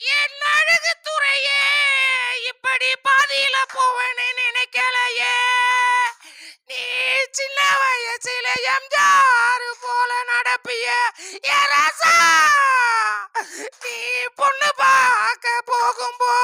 என் அழகு துறையே இப்படி பாதியில போவேன்னு நினைக்கலையே. நீ சின்ன வயசுல எம்ஜிஆர் போல நடப்பிய ஏ ரசா நீ பொண்ணு பார்க்க போகும்போது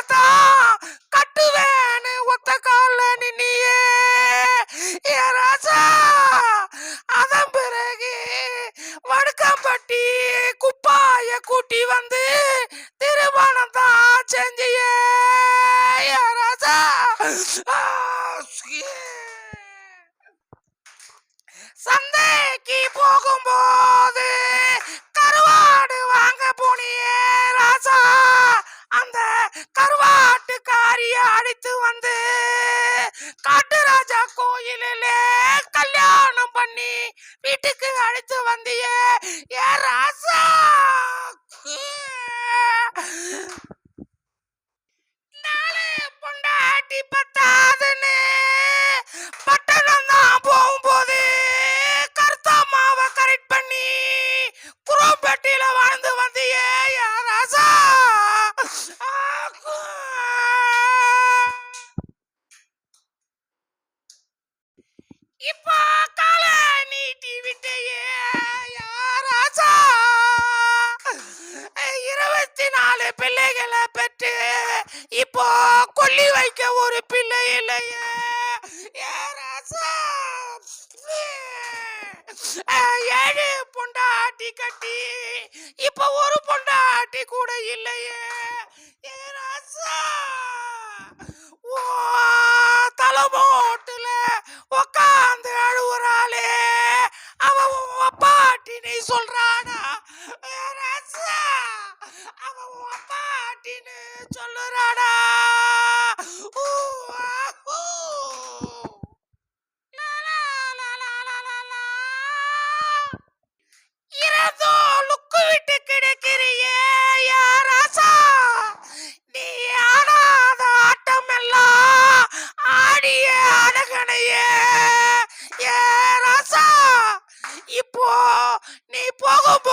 சித்தியத்தான் கட்டுவேன்னு ஒத்த கால நின்னியே. ஏ ராசா அதன் பிறகு வடுக்கம்பட்டி குப்பாய கூட்டி வந்து திருமணம் தான் செஞ்சியே. ஏ ராசா சந்தைக்கு போகும்போது இப்போ கால நீட்டி விட்டையே யாராச்சா? இருபத்தி நாலு பிள்ளைகளை பெற்று இப்போ கொல்லி வைக்க ஒரு பிள்ளை இல்லையே. யாராச்சா? ராசா அஹ், ஏழு பொண்டாட்டி கட்டி இப்போ ஒரு பொண்டாட்டி கூட இல்லையே. இப்போ நீ போகும்போது